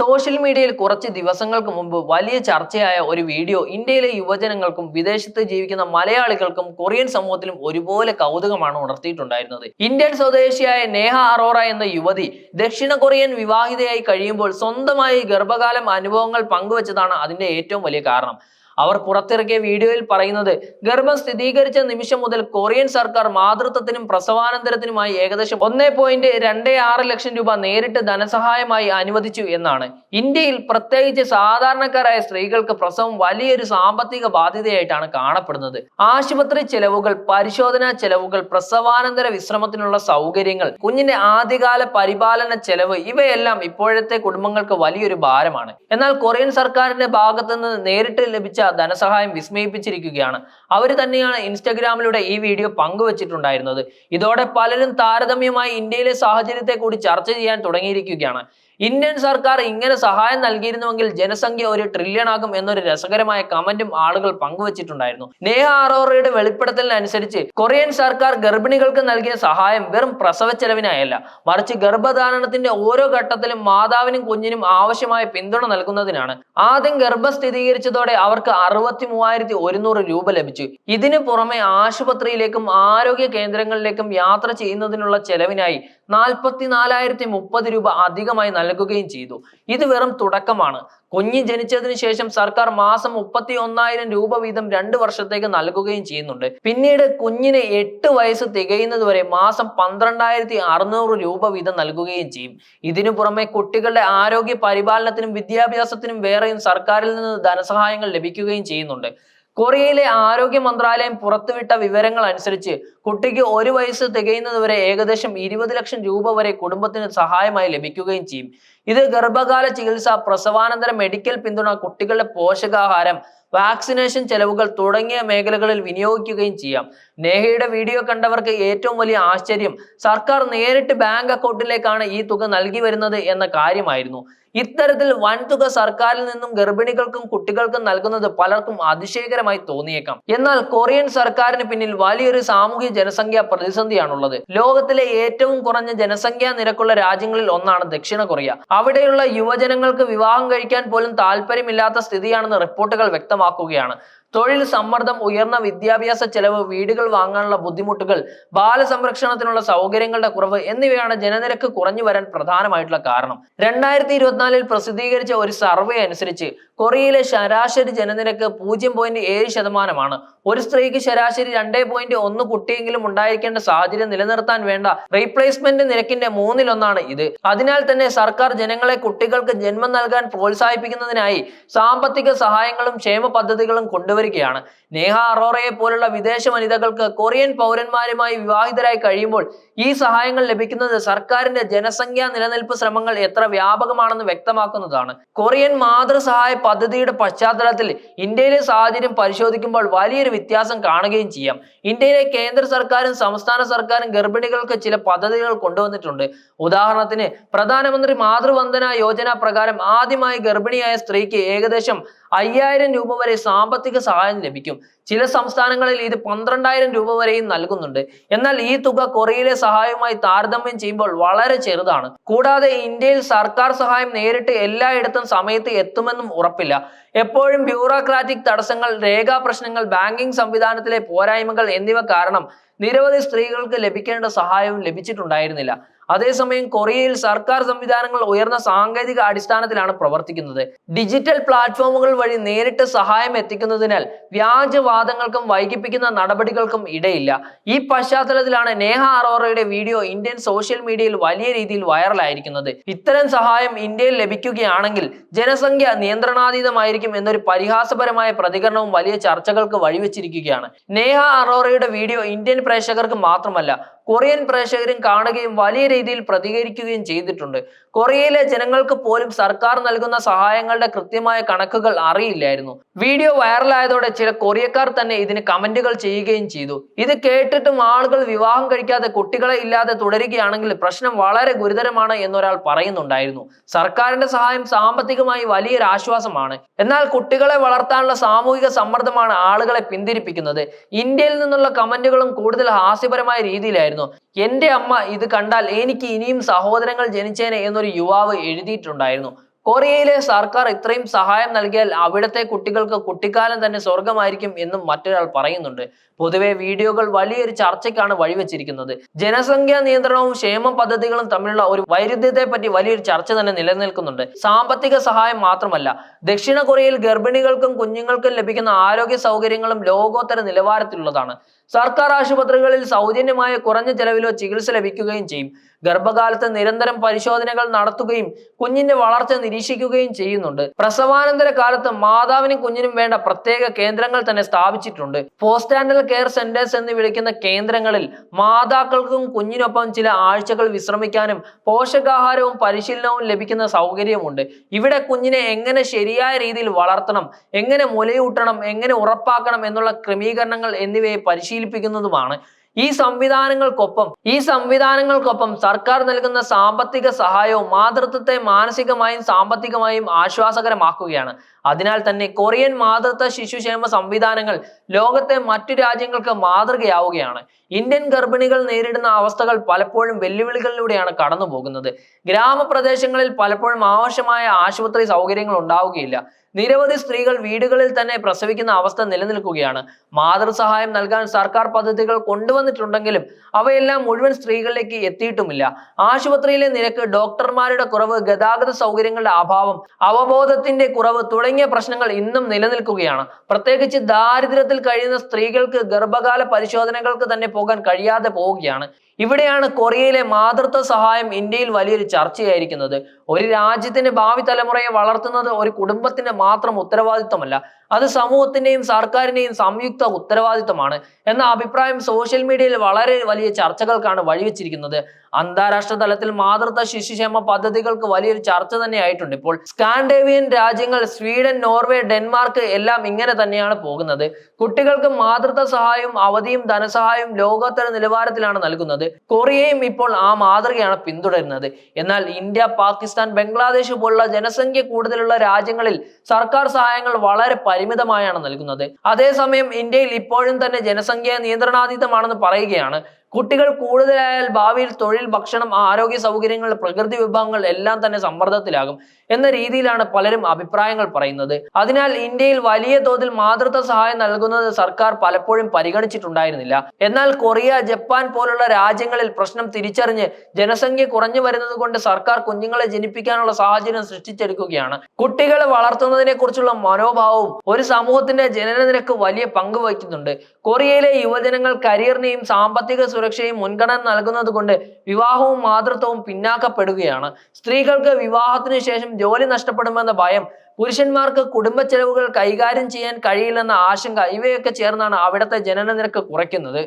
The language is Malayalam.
സോഷ്യൽ മീഡിയയിൽ കുറച്ച് ദിവസങ്ങൾക്ക് മുമ്പ് വലിയ ചർച്ചയായ ഒരു വീഡിയോ ഇന്ത്യയിലെ യുവജനങ്ങൾക്കും വിദേശത്ത് ജീവിക്കുന്ന മലയാളികൾക്കും കൊറിയൻ സമൂഹത്തിലും ഒരുപോലെ കൗതുകമാണ് ഉണർത്തിയിട്ടുണ്ടായിരുന്നത്. ഇന്ത്യൻ സ്വദേശിയായ നേഹ അറോറ എന്ന യുവതി ദക്ഷിണ കൊറിയൻ വിവാഹിതയായി കഴിയുമ്പോൾ സ്വന്തമായി ഗർഭകാലം അനുഭവങ്ങൾ പങ്കുവച്ചതാണ് അതിന്റെ ഏറ്റവും വലിയ കാരണം. അവർ പുറത്തിറക്കിയ വീഡിയോയിൽ പറയുന്നത് ഗർഭം സ്ഥിരീകരിച്ച നിമിഷം മുതൽ കൊറിയൻ സർക്കാർ മാതൃത്വത്തിനും പ്രസവാനന്തരത്തിനുമായി ഏകദേശം ഒന്നേ പോയിന്റ് രണ്ടേ ആറ് ലക്ഷം രൂപ നേരിട്ട് ധനസഹായമായി അനുവദിച്ചു എന്നാണ്. ഇന്ത്യയിൽ പ്രത്യേകിച്ച് സാധാരണക്കാരായ സ്ത്രീകൾക്ക് പ്രസവം വലിയൊരു സാമ്പത്തിക ബാധ്യതയായിട്ടാണ് കാണപ്പെടുന്നത്. ആശുപത്രി ചെലവുകൾ പരിശോധനാ ചെലവുകൾ പ്രസവാനന്തര വിശ്രമത്തിനുള്ള സൗകര്യങ്ങൾ കുഞ്ഞിന്റെ ആദ്യകാല പരിപാലന ചെലവ് ഇവയെല്ലാം ഇപ്പോഴത്തെ കുടുംബങ്ങൾക്ക് വലിയൊരു ഭാരമാണ്. എന്നാൽ കൊറിയൻ സർക്കാരിന്റെ ഭാഗത്തു നിന്ന് നേരിട്ട് ലഭിച്ച ധനസഹായം വിസ്മയിപ്പിച്ചിരിക്കുകയാണ്. അവർ തന്നെയാണ് ഇൻസ്റ്റഗ്രാമിലൂടെ ഈ വീഡിയോ പങ്കുവച്ചിട്ടുണ്ടായിരുന്നത്. ഇതോടെ പലരും താരതമ്യമായി ഇന്ത്യയിലെ സാഹചര്യത്തെ കൂടി ചർച്ച ചെയ്യാൻ തുടങ്ങിയിരിക്കുകയാണ്. ഇന്ത്യൻ സർക്കാർ ഇങ്ങനെ സഹായം നൽകിയിരുന്നുവെങ്കിൽ ജനസംഖ്യ ഒരു ട്രില്യൺ ആകും എന്നൊരു രസകരമായ കമന്റും ആളുകൾ പങ്കുവച്ചിട്ടുണ്ടായിരുന്നു. നേഹ അറോറയുടെ വെളിപ്പെടുത്തലിനനുസരിച്ച് കൊറിയൻ സർക്കാർ ഗർഭിണികൾക്ക് നൽകിയ സഹായം വെറും പ്രസവ ചെലവിനായല്ല മറിച്ച് ഗർഭധാരണത്തിന്റെ ഓരോ ഘട്ടത്തിലും മാതാവിനും കുഞ്ഞിനും ആവശ്യമായ പിന്തുണ നൽകുന്നതിനാണ്. ആദ്യം ഗർഭം സ്ഥിരീകരിച്ചതോടെ അവർക്ക് അറുപത്തി മൂവായിരത്തി ഒരുന്നൂറ് രൂപ ലഭിച്ചു. ഇതിനു പുറമെ ആശുപത്രിയിലേക്കും ആരോഗ്യ കേന്ദ്രങ്ങളിലേക്കും യാത്ര ചെയ്യുന്നതിനുള്ള ചെലവിനായി നാൽപ്പത്തി നാലായിരത്തി മുപ്പത് രൂപ അധികമായി നൽകുകയും ചെയ്തു. ഇത് വെറും തുടക്കമാണ്. കുഞ്ഞ് ജനിച്ചതിന് ശേഷം സർക്കാർ മാസം മുപ്പത്തി ഒന്നായിരം രൂപ വീതം രണ്ട് വർഷത്തേക്ക് നൽകുകയും ചെയ്യുന്നുണ്ട്. പിന്നീട് കുഞ്ഞിന് എട്ട് വയസ്സ് തികയുന്നത് വരെ മാസം പന്ത്രണ്ടായിരത്തി അറുന്നൂറ് രൂപ വീതം നൽകുകയും ചെയ്യും. ഇതിനു പുറമെ കുട്ടികളുടെ ആരോഗ്യ പരിപാലനത്തിനും വിദ്യാഭ്യാസത്തിനും വേറെയും സർക്കാരിൽ നിന്ന് ധനസഹായങ്ങൾ ലഭിക്കുകയും ചെയ്യുന്നുണ്ട്. കൊറിയയിലെ ആരോഗ്യ മന്ത്രാലയം പുറത്തുവിട്ട വിവരങ്ങൾ അനുസരിച്ച് കുട്ടിക്ക് ഒരു വയസ്സ് തികയുന്നതുവരെ ഏകദേശം ഇരുപത് ലക്ഷം രൂപ വരെ കുടുംബത്തിന് സഹായമായി ലഭിക്കുകയും ചെയ്യും. ഇത് ഗർഭകാല ചികിത്സ പ്രസവാനന്തര മെഡിക്കൽ പിന്തുണ കുട്ടികളുടെ പോഷകാഹാരം വാക്സിനേഷൻ ചെലവുകൾ തുടങ്ങിയ മേഖലകളിൽ വിനിയോഗിക്കുകയും ചെയ്യാം. നേഹയുടെ വീഡിയോ കണ്ടവർക്ക് ഏറ്റവും വലിയ ആശ്ചര്യം സർക്കാർ നേരിട്ട് ബാങ്ക് അക്കൗണ്ടിലേക്കാണ് ഈ തുക നൽകി വരുന്നത് എന്ന കാര്യമായിരുന്നു. ഇത്തരത്തിൽ വൻതുക സർക്കാരിൽ നിന്നും ഗർഭിണികൾക്കും കുട്ടികൾക്കും നൽകുന്നത് പലർക്കും അതിശയകരമായി തോന്നിയേക്കാം. എന്നാൽ കൊറിയൻ സർക്കാരിന് പിന്നിൽ വലിയൊരു സാമൂഹ്യ ജനസംഖ്യാ പ്രതിസന്ധിയാണുള്ളത്. ലോകത്തിലെ ഏറ്റവും കുറഞ്ഞ ജനസംഖ്യാ നിരക്കുള്ള രാജ്യങ്ങളിൽ ഒന്നാണ് ദക്ഷിണ കൊറിയ. അവിടെയുള്ള യുവജനങ്ങൾക്ക് വിവാഹം കഴിക്കാൻ പോലും താല്പര്യമില്ലാത്ത സ്ഥിതിയാണെന്ന് റിപ്പോർട്ടുകൾ വ്യക്തമാക്കുകയാണ്. തൊഴിൽ സമ്മർദ്ദം ഉയർന്ന വിദ്യാഭ്യാസ ചെലവ് വീടുകൾ വാങ്ങാനുള്ള ബുദ്ധിമുട്ടുകൾ ബാലസംരക്ഷണത്തിനുള്ള സൗകര്യങ്ങളുടെ കുറവ് എന്നിവയാണ് ജനനിരക്ക് കുറഞ്ഞു വരാൻ പ്രധാനമായിട്ടുള്ള കാരണം. രണ്ടായിരത്തി ഇരുപത്തിനാലിൽ പ്രസിദ്ധീകരിച്ച ഒരു സർവേ അനുസരിച്ച് കൊറിയയിലെ ശരാശരി ജനനിരക്ക് പൂജ്യം പോയിന്റ് ഏഴ് ശതമാനമാണ്. ഒരു സ്ത്രീക്ക് ശരാശരി രണ്ടേ പോയിന്റ് ഒന്ന് കുട്ടിയെങ്കിലും ഉണ്ടായിരിക്കേണ്ട സാഹചര്യം നിലനിർത്താൻ വേണ്ട റീപ്ലേസ്മെന്റ് നിരക്കിന്റെ മൂന്നിലൊന്നാണ് ഇത്. അതിനാൽ തന്നെ സർക്കാർ ജനങ്ങളെ കുട്ടികൾക്ക് ജന്മം നൽകാൻ പ്രോത്സാഹിപ്പിക്കുന്നതിനായി സാമ്പത്തിക സഹായങ്ങളും ക്ഷേമ പദ്ധതികളും കൊണ്ടുവരികയാണ് നേഹ അറോറയെ പോലുള്ള വിദേശ വനിതകൾക്ക് കൊറിയൻ പൗരന്മാരുമായി വിവാഹിതരായി കഴിയുമ്പോൾ ഈ സഹായങ്ങൾ ലഭിക്കുന്നത് സർക്കാരിന്റെ ജനസംഖ്യാ നിലനിൽപ്പ് ശ്രമങ്ങൾ എത്ര വ്യാപകമാണെന്ന് വ്യക്തമാക്കുന്നതാണ്. കൊറിയൻ മാതൃസഹായ പദ്ധതിയുടെ പശ്ചാത്തലത്തിൽ ഇന്ത്യയിലെ സാഹചര്യം പരിശോധിക്കുമ്പോൾ വലിയൊരു വ്യത്യാസം കാണുകയും ചെയ്യാം. ഇന്ത്യയിലെ കേന്ദ്ര സർക്കാരും സംസ്ഥാന സർക്കാരും ഗർഭിണികൾക്ക് ചില പദ്ധതികൾ കൊണ്ടുവന്നിട്ടുണ്ട്. ഉദാഹരണത്തിന് പ്രധാനമന്ത്രി മാതൃവന്ദന യോജന പ്രകാരം ആദ്യമായി ഗർഭിണിയായ സ്ത്രീക്ക് ഏകദേശം അയ്യായിരം രൂപ വരെ സാമ്പത്തിക സഹായം ലഭിക്കും. ചില സംസ്ഥാനങ്ങളിൽ ഇത് പന്ത്രണ്ടായിരം രൂപ വരെയും നൽകുന്നുണ്ട്. എന്നാൽ ഈ തുക കൊറിയയിലെ സഹായവുമായി താരതമ്യം ചെയ്യുമ്പോൾ വളരെ ചെറുതാണ്. കൂടാതെ ഇന്ത്യയിൽ സർക്കാർ സഹായം നേരിട്ട് എല്ലായിടത്തും സമയത്ത് എത്തുമെന്നും ഉറപ്പില്ല. എപ്പോഴും ബ്യൂറോക്രാറ്റിക് തടസ്സങ്ങൾ രേഖാ പ്രശ്നങ്ങൾ ബാങ്കിംഗ് സംവിധാനത്തിലെ പോരായ്മകൾ എന്നിവ കാരണം നിരവധി സ്ത്രീകൾക്ക് ലഭിക്കേണ്ട സഹായവും ലഭിച്ചിട്ടുണ്ടായിരുന്നില്ല. അതേസമയം കൊറിയയിൽ സർക്കാർ സംവിധാനങ്ങൾ ഉയർന്ന സാങ്കേതിക അടിസ്ഥാനത്തിലാണ് പ്രവർത്തിക്കുന്നത്. ഡിജിറ്റൽ പ്ലാറ്റ്ഫോമുകൾ വഴി നേരിട്ട് സഹായം എത്തിക്കുന്നതിനാൽ വ്യാജവാദങ്ങൾക്കും വൈകിപ്പിക്കുന്ന നടപടികൾക്കും ഇടയില്ല. ഈ പശ്ചാത്തലത്തിലാണ് നേഹ അറോറയുടെ വീഡിയോ ഇന്ത്യൻ സോഷ്യൽ മീഡിയയിൽ വലിയ രീതിയിൽ വൈറലായിരിക്കുന്നത്. ഇത്തരം സഹായം ഇന്ത്യയിൽ ലഭിക്കുകയാണെങ്കിൽ ജനസംഖ്യ നിയന്ത്രണാതീതമായിരിക്കും എന്നൊരു പരിഹാസപരമായ പ്രതികരണവും വലിയ ചർച്ചകൾക്ക് വഴിവെച്ചിരിക്കുകയാണ്. നേഹ അറോറയുടെ വീഡിയോ ഇന്ത്യൻ പ്രേക്ഷകർക്ക് മാത്രമല്ല കൊറിയൻ പ്രേക്ഷകരും കാണുകയും വലിയ രീതിയിൽ പ്രതികരിക്കുകയും ചെയ്തിട്ടുണ്ട്. കൊറിയയിലെ ജനങ്ങൾക്ക് പോലും സർക്കാർ നൽകുന്ന സഹായങ്ങളുടെ കൃത്യമായ കണക്കുകൾ അറിയില്ലായിരുന്നു. വീഡിയോ വൈറലായതോടെ ചില കൊറിയക്കാർ തന്നെ ഇതിന് കമന്റുകൾ ചെയ്യുകയും ചെയ്തു. ഇത് കേട്ടിട്ടും ആളുകൾ വിവാഹം കഴിക്കാതെ കുട്ടികളെ ഇല്ലാതെ തുടരുകയാണെങ്കിൽ പ്രശ്നം വളരെ ഗുരുതരമാണ് എന്നൊരാൾ പറയുന്നുണ്ടായിരുന്നു. സർക്കാരിന്റെ സഹായം സാമ്പത്തികമായി വലിയൊരു ആശ്വാസമാണ്. എന്നാൽ കുട്ടികളെ വളർത്താനുള്ള സാമൂഹിക സമ്മർദ്ദമാണ് ആളുകളെ പിന്തിരിപ്പിക്കുന്നത്. ഇന്ത്യയിൽ നിന്നുള്ള കമന്റുകളും കൂടുതൽ ഹാസ്യപരമായ രീതിയിലായിരുന്നു. എന്റെ അമ്മ ഇത് കണ്ടാൽ എനിക്ക് ഇനിയും സഹോദരങ്ങൾ ജനിച്ചേനെ എന്നൊരു യുവാവ് എഴുതിയിട്ടുണ്ടായിരുന്നു. കൊറിയയിലെ സർക്കാർ ഇത്രയും സഹായം നൽകിയാൽ അവിടുത്തെ കുട്ടികൾക്ക് കുട്ടിക്കാലം തന്നെ സ്വർഗമായിരിക്കും എന്നും മറ്റൊരാൾ പറയുന്നുണ്ട്. പൊതുവെ വീഡിയോകൾ വലിയൊരു ചർച്ചയ്ക്കാണ് വഴിവെച്ചിരിക്കുന്നത്. ജനസംഖ്യാ നിയന്ത്രണവും ക്ഷേമ പദ്ധതികളും തമ്മിലുള്ള ഒരു വൈരുദ്ധ്യത്തെ പറ്റി വലിയൊരു ചർച്ച തന്നെ നിലനിൽക്കുന്നുണ്ട്. സാമ്പത്തിക സഹായം മാത്രമല്ല ദക്ഷിണ കൊറിയയിൽ ഗർഭിണികൾക്കും കുഞ്ഞുങ്ങൾക്കും ലഭിക്കുന്ന ആരോഗ്യ സൗകര്യങ്ങളും ലോകോത്തര നിലവാരത്തിലുള്ളതാണ്. സർക്കാർ ആശുപത്രികളിൽ സൗജന്യമായ കുറഞ്ഞ ചെലവിലോ ചികിത്സ ലഭിക്കുകയും ചെയ്യും. ഗർഭകാലത്ത് നിരന്തരം പരിശോധനകൾ നടത്തുകയും കുഞ്ഞിന്റെ വളർച്ച നിരീക്ഷിക്കുകയും ചെയ്യുന്നുണ്ട്. പ്രസവാനന്തര കാലത്ത് മാതാവിനും കുഞ്ഞിനും വേണ്ട പ്രത്യേക കേന്ദ്രങ്ങൾ തന്നെ സ്ഥാപിച്ചിട്ടുണ്ട്. പോസ്റ്റാൻഡൽ കെയർ സെന്റേഴ്സ് എന്ന് വിളിക്കുന്ന കേന്ദ്രങ്ങളിൽ മാതാക്കൾക്കും കുഞ്ഞിനൊപ്പം ചില ആഴ്ചകൾ വിശ്രമിക്കാനും പോഷകാഹാരവും പരിശീലനവും ലഭിക്കുന്ന സൗകര്യമുണ്ട്. ഇവിടെ കുഞ്ഞിനെ എങ്ങനെ ശരിയായ രീതിയിൽ വളർത്തണം എങ്ങനെ മുലയൂട്ടണം എങ്ങനെ ഉറപ്പാക്കണം എന്നുള്ള ക്രമീകരണങ്ങൾ എന്നിവയെ പരിശീലിപ്പിക്കുന്നതുമാണ്. ഈ സംവിധാനങ്ങൾക്കൊപ്പം ഈ സംവിധാനങ്ങൾക്കൊപ്പം സർക്കാർ നൽകുന്ന സാമ്പത്തിക സഹായവും മാതൃത്വത്തെ മാനസികമായും സാമ്പത്തികമായും ആശ്വാസകരമാക്കുകയാണ്. അതിനാൽ തന്നെ കൊറിയൻ മാതൃത്വ ശിശുക്ഷേമ സംവിധാനങ്ങൾ ലോകത്തെ മറ്റു രാജ്യങ്ങൾക്ക് മാതൃകയാവുകയാണ്. ഇന്ത്യൻ ഗർഭിണികൾ നേരിടുന്ന അവസ്ഥകൾ പലപ്പോഴും വെല്ലുവിളികളിലൂടെയാണ് കടന്നു പോകുന്നത് ഗ്രാമപ്രദേശങ്ങളിൽ പലപ്പോഴും ആവശ്യമായ ആശുപത്രി സൗകര്യങ്ങൾ ഉണ്ടാവുകയില്ല. നിരവധി സ്ത്രീകൾ വീടുകളിൽ തന്നെ പ്രസവിക്കുന്ന അവസ്ഥ നിലനിൽക്കുകയാണ്. മാതൃസഹായം നൽകാൻ സർക്കാർ പദ്ധതികൾ കൊണ്ടുവന്നിട്ടുണ്ടെങ്കിലും അവയെല്ലാം മുഴുവൻ സ്ത്രീകളിലേക്ക് എത്തിയിട്ടുമില്ല. ആശുപത്രിയിലെ നിരക്ക് ഡോക്ടർമാരുടെ കുറവ് ഗതാഗത സൗകര്യങ്ങളുടെ അഭാവം അവബോധത്തിന്റെ കുറവ് തുടങ്ങിയ പ്രശ്നങ്ങൾ ഇന്നും നിലനിൽക്കുകയാണ്. പ്രത്യേകിച്ച് ദാരിദ്ര്യത്തിൽ കഴിയുന്ന സ്ത്രീകൾക്ക് ഗർഭകാല പരിശോധനകൾക്ക് തന്നെ പോകാൻ കഴിയാതെ പോവുകയാണ്. ഇവിടെയാണ് കൊറിയയിലെ മാതൃത്വ സഹായം ഇന്ത്യയിൽ വലിയൊരു ചർച്ചയായിരിക്കുന്നത്. ഒരു രാജ്യത്തിന്റെ ഭാവി തലമുറയെ വളർത്തുന്നത് ഒരു കുടുംബത്തിന്റെ മാത്രം ഉത്തരവാദിത്തമല്ല അത് സമൂഹത്തിന്റെയും സർക്കാരിന്റെയും സംയുക്ത ഉത്തരവാദിത്തമാണ് എന്ന അഭിപ്രായം സോഷ്യൽ മീഡിയയിൽ വളരെ വലിയ ചർച്ചകൾക്കാണ് വഴിവെച്ചിരിക്കുന്നത്. അന്താരാഷ്ട്ര തലത്തിൽ മാതൃത്വ ശിശുക്ഷേമ പദ്ധതികൾക്ക് വലിയൊരു ചർച്ച തന്നെ ആയിട്ടുണ്ട്. ഇപ്പോൾ സ്കാൻഡേവിയൻ രാജ്യങ്ങൾ സ്വീഡൻ നോർവേ ഡെൻമാർക്ക് എല്ലാം ഇങ്ങനെ തന്നെയാണ് പോകുന്നത്. കുട്ടികൾക്ക് മാതൃത്വ സഹായവും അവധിയും ധനസഹായവും ലോകോത്തര നിലവാരത്തിലാണ് നൽകുന്നത്. കൊറിയയും ഇപ്പോൾ ആ മാതൃകയാണ് പിന്തുടരുന്നത്. എന്നാൽ ഇന്ത്യ പാകിസ്ഥാൻ ബംഗ്ലാദേശ് പോലുള്ള ജനസംഖ്യ കൂടുതലുള്ള രാജ്യങ്ങളിൽ സർക്കാർ സഹായങ്ങൾ വളരെ പരിമിതമായാണ് നൽകുന്നത്. അതേസമയം ഇന്ത്യയിൽ ഇപ്പോഴും തന്നെ ജനസംഖ്യ നിയന്ത്രണാതീതമാണെന്ന് പറയുകയാണ് കുട്ടികൾ കൂടുതലായാൽ ഭാവിയിൽ തൊഴിൽ ഭക്ഷണം ആരോഗ്യ സൗകര്യങ്ങൾ പ്രകൃതി വിഭവങ്ങൾ എല്ലാം തന്നെ സമ്മർദ്ദത്തിലാകും എന്ന രീതിയിലാണ് പലരും അഭിപ്രായങ്ങൾ പറയുന്നത്. അതിനാൽ ഇന്ത്യയിൽ വലിയ തോതിൽ മാതൃത്വ സഹായം നൽകുന്നത് സർക്കാർ പലപ്പോഴും പരിഗണിച്ചിട്ടുണ്ടായിരുന്നില്ല. എന്നാൽ കൊറിയ ജപ്പാൻ പോലുള്ള രാജ്യങ്ങളിൽ പ്രശ്നം തിരിച്ചറിഞ്ഞ് ജനസംഖ്യ കുറഞ്ഞു വരുന്നത് കൊണ്ട് സർക്കാർ കുഞ്ഞുങ്ങളെ ജനിപ്പിക്കാനുള്ള സാഹചര്യം സൃഷ്ടിച്ചെടുക്കുകയാണ്. കുട്ടികളെ വളർത്തുന്നതിനെ കുറിച്ചുള്ള മനോഭാവവും ഒരു സമൂഹത്തിന്റെ ജനന നിരക്ക് വലിയ പങ്ക് വഹിക്കുന്നുണ്ട്. കൊറിയയിലെ യുവജനങ്ങൾ കരിയറിനെയും സാമ്പത്തിക സുരക്ഷയും മുൻഗണന നൽകുന്നത് കൊണ്ട് വിവാഹവും മാതൃത്വവും പിന്നാക്കപ്പെടുകയാണ്. സ്ത്രീകൾക്ക് വിവാഹത്തിന് ശേഷം ജോലി നഷ്ടപ്പെടുമെന്ന ഭയം പുരുഷന്മാർക്ക് കുടുംബ ചെലവുകൾ കൈകാര്യം ചെയ്യാൻ കഴിയില്ലെന്ന ആശങ്ക ഇവയൊക്കെ ചേർന്നാണ് അവിടുത്തെ ജനന നിരക്ക് കുറയ്ക്കുന്നത്.